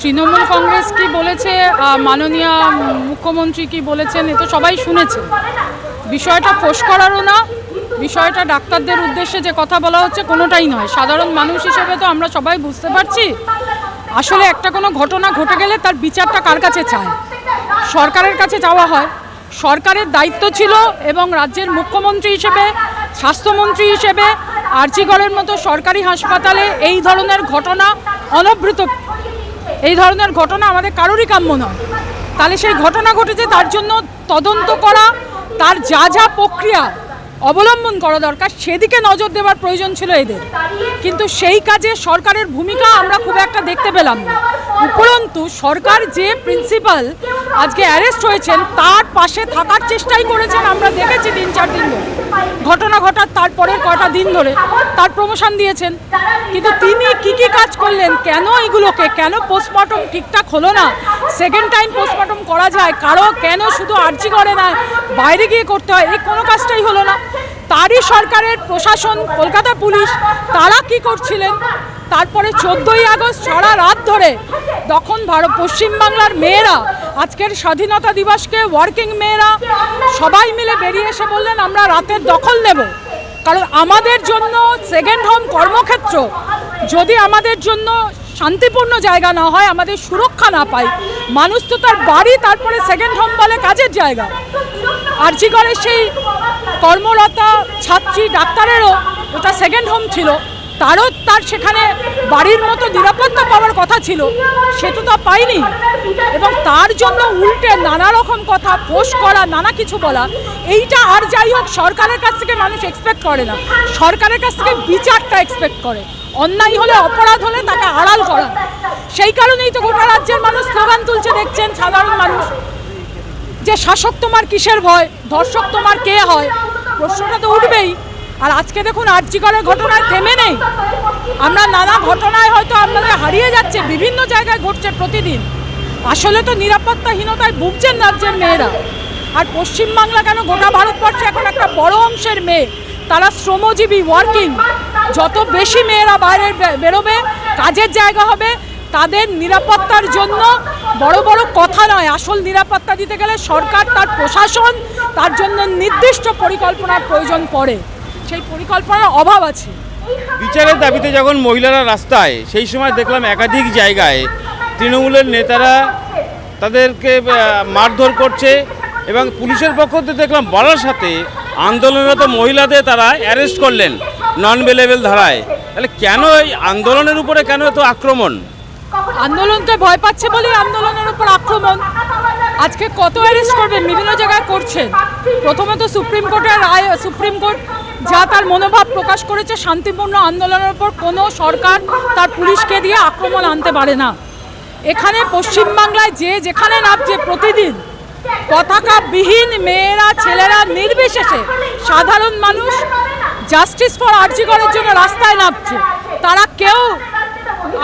তৃণমূল কংগ্রেস কি বলেছে? মাননীয় মুখ্যমন্ত্রী কি বলেছেন? এ তো সবাই শুনেছে। বিষয়টা ফোস করারও না, বিষয়টা ডাক্তারদের উদ্দেশ্যে যে কথা বলা হচ্ছে কোনোটাই নয়। সাধারণ মানুষ হিসেবে তো আমরা সবাই বুঝতে পারছি, আসলে একটা কোনো ঘটনা ঘটে গেলে তার বিচারটা কার কাছে চায়? সরকারের কাছে চাওয়া হয়। সরকারের দায়িত্ব ছিল এবং রাজ্যের মুখ্যমন্ত্রী হিসেবে, স্বাস্থ্যমন্ত্রী হিসেবে আর্জিগড়ের মতো সরকারি হাসপাতালে এই ধরনের ঘটনা অনবৃত এই ধরনের ঘটনা আমাদের কারোরই কাম্য নয়। তাহলে সেই ঘটনা ঘটেছে, তার জন্য তদন্ত করা, তার যা যা প্রক্রিয়া অবলম্বন করা দরকার। সেদিকে নজর দেওয়ার প্রয়োজন ছিল এদের। কিন্তু সেই কাজে সরকারের ভূমিকা আমরা খুব একটা দেখতে পেলাম না। উপরন্তু, সরকার যে প্রিন্সিপাল আজকে অ্যারেস্ট হয়েছেন, তার পাশে থাকার চেষ্টাই করেছেন আমরা দেখেছি তিন চার দিন ধরে। ঘটনা ঘটার তারপরের কটা দিন ধরে তার প্রমোশন দিয়েছেন। কিন্তু তিনি কি কি কাজ করলেন, কেন এগুলোকে, কেন পোস্টমর্টম ঠিকঠাক হলো না? সেকেন্ড টাইম পোস্টমর্টম করা যায়, কারও কেন শুধু আর্জি করে না? বাইরে গিয়ে করতে হয়, এই কোনো কাজটাই হলো না। তারই সরকারের প্রশাসন, কলকাতা পুলিশ, তারা কি করছিলেন? তারপরে চোদ্দোই আগস্ট, সারা রাত ধরে তখন ভারত পশ্চিমবাংলার মেয়েরা, আজকের স্বাধীনতা দিবসকে ওয়ার্কিং মেয়েরা, সবাই মিলে বেরিয়ে এসে বললেন, আমরা রাতের দখল নেব। কারণ আমাদের জন্য সেকেন্ড হোম কর্মক্ষেত্র, যদি আমাদের জন্য শান্তিপূর্ণ জায়গা না হয়, আমাদের সুরক্ষা না পাই মানুষ তো তার বাড়ি, তারপরে সেকেন্ড হোম বলে কাজের জায়গা। আর্জিগড়ের সেই কর্মরতা ছাত্রী ডাক্তারেরও ওটা সেকেন্ড হোম ছিল। তারও তার সেখানে বাড়ির মতো নিরাপত্তা পাওয়ার কথা ছিল, সে তো তা পায়নি। এবং তার জন্য উল্টে নানা রকম কথা পোষ করা, নানা কিছু বলা, এইটা আর যাই হোক, সরকারের কাছ থেকে মানুষ এক্সপেক্ট করে না। সরকারের কাছ থেকে বিচারটা এক্সপেক্ট করে। অন্যায় হলে, অপরাধ হলে তাকে আড়াল করা। সেই কারণেই তো গোটা রাজ্যের মানুষ স্লোগান তুলছে, দেখছেন সাধারণ মানুষ। যে শাসক তোমার কিসের ভয়? ধর্ষক তোমার কে হয়? প্রশ্নটা তো উঠবেই। আর আজকে দেখুন আর্যিকরের ঘটনায় থেমে নেই। আমরা নানা ঘটনায় হয়তো আপনাদের হারিয়ে যাচ্ছে, বিভিন্ন জায়গায় ঘটছে প্রতিদিন। আসলে তো নিরাপত্তাহীনতায় ভুগছেন রাজ্যের মেয়েরা। আর পশ্চিমবাংলা কেন গোটা ভারতবর্ষে এখন একটা বড় অংশের মেয়ে? তারা শ্রমজীবী ওয়ার্কিং যত বেশি মেয়েরা বাইরে বেরোবে, কাজের জায়গা হবে, তাদের নিরাপত্তার জন্য বড় বড় কথা নয়। আসল নিরাপত্তা দিতে গেলে সরকার, তার প্রশাসন, তার জন্য নির্দিষ্ট পরিকল্পনার প্রয়োজন পড়ে। সেই পরিকল্পনার অভাব আছে। বিচারের দাবিতে যখন মহিলারা রাস্তায়, সেই সময় দেখলাম একাধিক জায়গায় তৃণমূলের নেতারা তাদেরকে মারধর করছে এবং পুলিশের পক্ষ থেকে দেখলাম বারাসাতে আন্দোলনরত মহিলাদের তারা অ্যারেস্ট করলেন নন বেলেবেল ধারায়। তাহলে কেন এই আন্দোলনের উপরে কেন এত আক্রমণ? আন্দোলনকে ভয় পাচ্ছে বলেই আন্দোলনের উপর আক্রমণ। আজকে কত অ্যারেস্ট করবেন বিভিন্ন জায়গায় করছেন। প্রথমত সুপ্রিম কোর্টের রায়, সুপ্রিম কোর্ট যা তার মনোভাব প্রকাশ করেছে, শান্তিপূর্ণ আন্দোলনের উপর কোনো সরকার তার পুলিশকে দিয়ে আক্রমণ আনতে পারে না। এখানে পশ্চিমবাংলায় যে যেখানে নামছে প্রতিদিন পতাকা বিহীন মেয়েরা, ছেলেরা নির্বিশেষে সাধারণ মানুষ জাস্টিস ফর আর্জিকরের জন্য রাস্তায় নামছে। তারা কেউ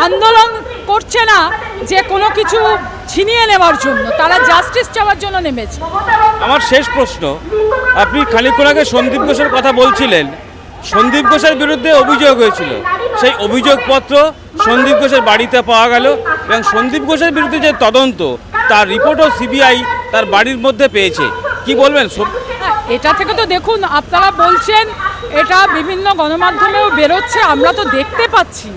আন্দোলন করছে না যে কোনো কিছু ছিনিয়ে নেওয়ার জন্য। তারা জাস্টিস চাওয়ার জন্য নেমেছে। আমার শেষ প্রশ্ন আপনি খানিকক্ষণ আগে সন্দীপ ঘোষের কথা বলছিলেন। সন্দীপ ঘোষের বিরুদ্ধে অভিযোগ হয়েছিল। সেই অভিযোগপত্র সন্দীপ ঘোষের বাড়িতে পাওয়া গেল এবং সন্দীপ ঘোষের বিরুদ্ধে যে তদন্ত তার রিপোর্টও সিবিআই তার বাড়ির মধ্যে পেয়েছে। কি বলবেন? হ্যাঁ, এটা থেকে তো দেখুন আপনারা বলছেন এটা বিভিন্ন গণমাধ্যমেও বেরোচ্ছে আমরা তো দেখতে পাচ্ছি।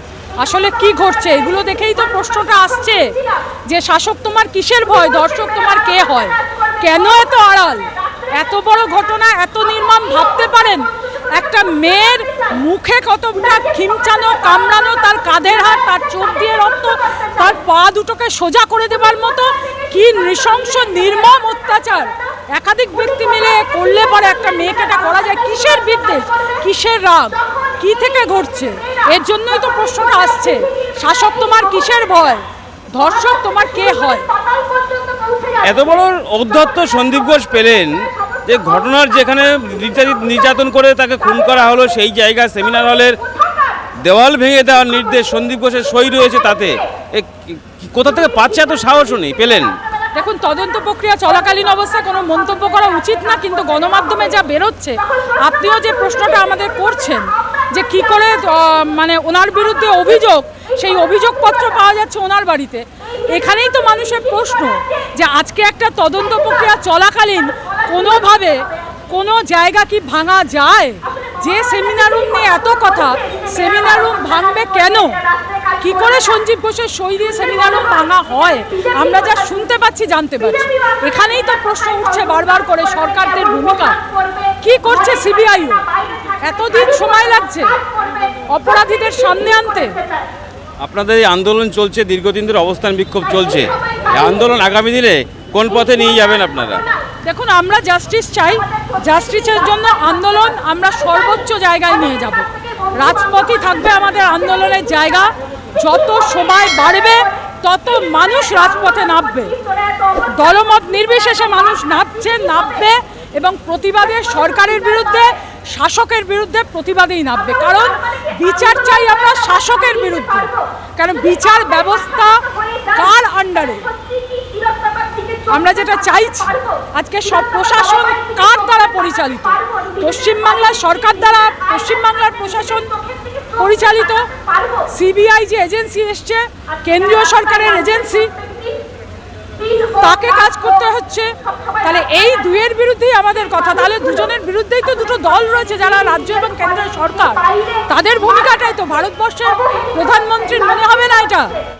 আসলে কি ঘটছে? এগুলো দেখেই তো প্রশ্নটা আসছে যে শাসক তোমার কিসের ভয়, দর্শক তোমার কে হয়? কেন এত আড়াল? এত বড় ঘটনা, এত নির্মম ভাবতে পারেন? একটা মেয়ের মুখে কতটা খিমচানো, কামড়ানো, তার কাঁধের হাত, তার চোখ দিয়ে রক্ত, তার পা দুটোকে সোজা করে দেবার মতো কি নৃশংস, নির্মম অত্যাচার! একাধিক ব্যক্তি মিলে করলে পরে একটা মেয়েকে এটা করা যায় কিসের বিদ্বেষ? কিসের রাগ? কি থেকে ঘটছে? এর জন্যই তো প্রশ্নটা আসছে। শাসক তোমার কিসের ভয়? ধর্ষক তোমার কে হয়? এত বড় অধ্যত্ত সন্দীপ ঘোষ পেলেন যে ঘটনার যেখানে নির্যাতন করে তাকে খুন করা হলো, সেই জায়গা সেমিনার হলের দেওয়াল ভেঙে দেওয়ার নির্দেশ সন্দীপ ঘোষের সই রয়েছে তাতে। কোথা থেকে পাচ্ছে এত সাহসও নেই? পেলেন? দেখুন, তদন্ত প্রক্রিয়া চলাকালীন অবস্থায় কোনো মন্তব্য করা উচিত না, কিন্তু গণমাধ্যমে যা বেরোচ্ছে, আপনিও যে প্রশ্নটা আমাদের করছেন, যে কি করে মানে ওনার বিরুদ্ধে অভিযোগ, সেই অভিযোগপত্র পাওয়া যাচ্ছে ওনার বাড়িতে, এখানেই তো মানুষের প্রশ্ন যে আজকে একটা তদন্ত প্রক্রিয়া চলাকালীন, কোনোভাবে কোনো জায়গা কি ভাঙা যায়? যে সেমিনার রুম নিয়ে এত কথা, সেমিনার রুম ভাঙবে কেন? কি করে সঞ্জীব ঘোষের সই দিয়ে সেমিনার রুম ভাঙা হয়? আমরা যা শুনতে পাচ্ছি জানতে পারছি এখানেই তো প্রশ্ন উঠছে বারবার করে সরকারদের ভূমিকা। কি করছে সিবিআইও এতদিন সময় লাগছে অপরাধীদের সামনে আনতে। আপনাদের এই আন্দোলন চলছে দীর্ঘদিন ধরে অবস্থান বিক্ষোভ চলছে। আন্দোলন আগামী দিনে কোন পথে নিয়ে যাবেন আপনারা? দেখুন আমরা জাস্টিস চাই। জাস্টিসের জন্য আন্দোলন আমরা সর্বোচ্চ জায়গায় নিয়ে যাব। রাজপথই থাকবে আমাদের আন্দোলনের জায়গা। যত সময় বাড়বে, তত মানুষ রাজপথে নামবে। দলমত নির্বিশেষে মানুষ নামছে নামবে এবং প্রতিবাদে সরকারের বিরুদ্ধে, শাসকের বিরুদ্ধে প্রতিবাদেই নামবে। কারণ বিচার চাই আমরা শাসকের বিরুদ্ধে। কারণ বিচার ব্যবস্থা কার আন্ডারে আমরা যেটা চাইছি, আজকে সব প্রশাসন কার দ্বারা পরিচালিত? পশ্চিমবাংলার সরকার দ্বারা, পশ্চিমবাংলার প্রশাসন পরিচালিত সিবিআই যে এজেন্সি এসছে, কেন্দ্রীয় সরকারের এজেন্সি, তাকে কাজ করতে হচ্ছে। তাহলে এই দুয়ের বিরুদ্ধেই আমাদের কথা। তাহলে দুজনের বিরুদ্ধেই তো দুটো দল রয়েছে, যারা রাজ্য এবং কেন্দ্রীয় সরকার। তাদের ভূমিকাটাই তো ভারতবর্ষের প্রধানমন্ত্রীর মনে হবে না এটা?